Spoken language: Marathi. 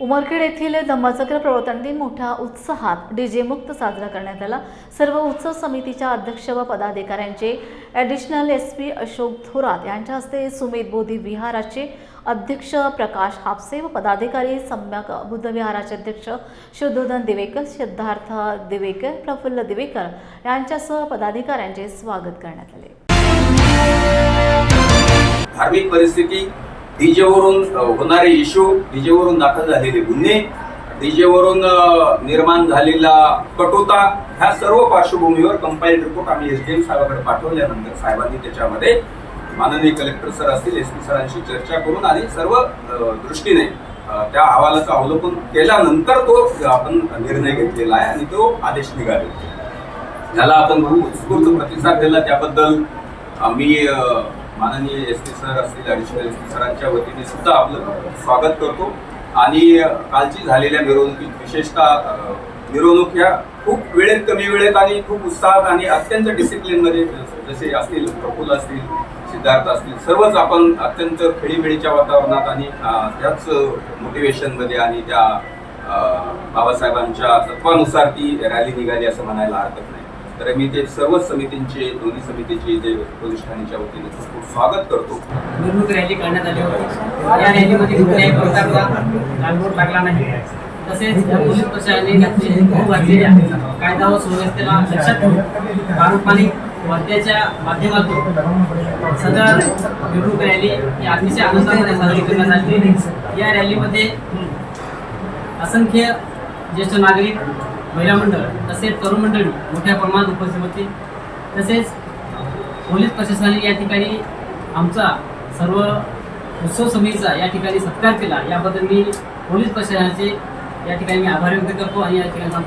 उमरखेड येथील धम्मचक्र प्रवर्तन दिन मोठ्या उत्साहात डीजे मुक्त साजरा करण्यात आला. सर्व उत्सव समितीच्या अध्यक्ष व पदाधिकाऱ्यांचे additional S P Ashok Thorat यांच्या हस्ते सुमित बोधी विहाराचे अध्यक्ष प्रकाश हापसे व पदाधिकारी सम्यक बुद्धविहाराचे अध्यक्ष शुद्धोधन दिवेकर सिद्धार्थ दिवेकर प्रफुल्ल दिवेकर यांच्यासह पदाधिकाऱ्यांचे स्वागत करण्यात आले. धार्मिक परिस्थिती डीजेवरून होणारे इश्यू डीजेवरून दाखल झालेले गुन्हे डीजेवरून निर्माण झालेला कटुता ह्या सर्व पार्श्वभूमीवर कंपाईल रिपोर्ट आम्ही एस डी एम साहेबांकडे पाठवल्यानंतर साहेबांनी त्याच्यामध्ये माननीय कलेक्टर सर असतील एस पी सरांशी चर्चा करून आणि सर्व दृष्टीने त्या अहवालाचं अवलोकन केल्यानंतर तो आपण निर्णय घेतलेला आहे आणि तो आदेश निघाले ज्याला आपण खूप उत्स्फूर्त प्रतिसाद दिला त्याबद्दल आम्ही माननीय एस पी सर असतील ॲडिशनल एस पी सरांच्या वतीने सुद्धा आपलं स्वागत करतो. आणि कालची झालेल्या मिरवणुकीत विशेषतः मिरवणूक ह्या खूप वेळेत कमी वेळेत आणि खूप उत्साहात आणि अत्यंत डिसिप्लिनमध्ये जसे असतील प्रफुल्ल असतील सिद्धार्थ असतील सर्वच आपण अत्यंत खेळीमेळीच्या वातावरणात आणि त्याच मोटिवेशनमध्ये आणि त्या बाबासाहेबांच्या तत्वानुसार ती रॅली निघाली असं म्हणायला हरकत नाही. तर मी ते सर्व समितींचे दोन्ही समितीचे पोलीस ठाण्याच्या वतीने खूप खूप स्वागत करतो. निवडणूक रॅली करण्यात आली होती. या रॅलीमध्ये कुठल्याही प्रकारचा गालबोट लागला नाही. तसेच या पोलीस प्रशासनाने घातले होऊ घातलेल्या कायदा व सुव्यवस्थेला लक्षात घेऊन पारंपरिक वाद्याच्या माध्यमातून सदर निवडणूक रॅली ही अतिशय आनंदामध्ये साजरी करण्यात आली. या रॅलीमध्ये असंख्य ज्येष्ठ नागरिक महिला मंडळ तसेच तरुण मंडळी मोठ्या प्रमाणात उपस्थित होती. तसेच पोलीस प्रशासनाने या ठिकाणी आमचा सर्व उत्सव समितीचा या ठिकाणी सत्कार केला. याबद्दल मी पोलीस प्रशासनाचे या ठिकाणी मी आभार व्यक्त करतो आणि या ठिकाणी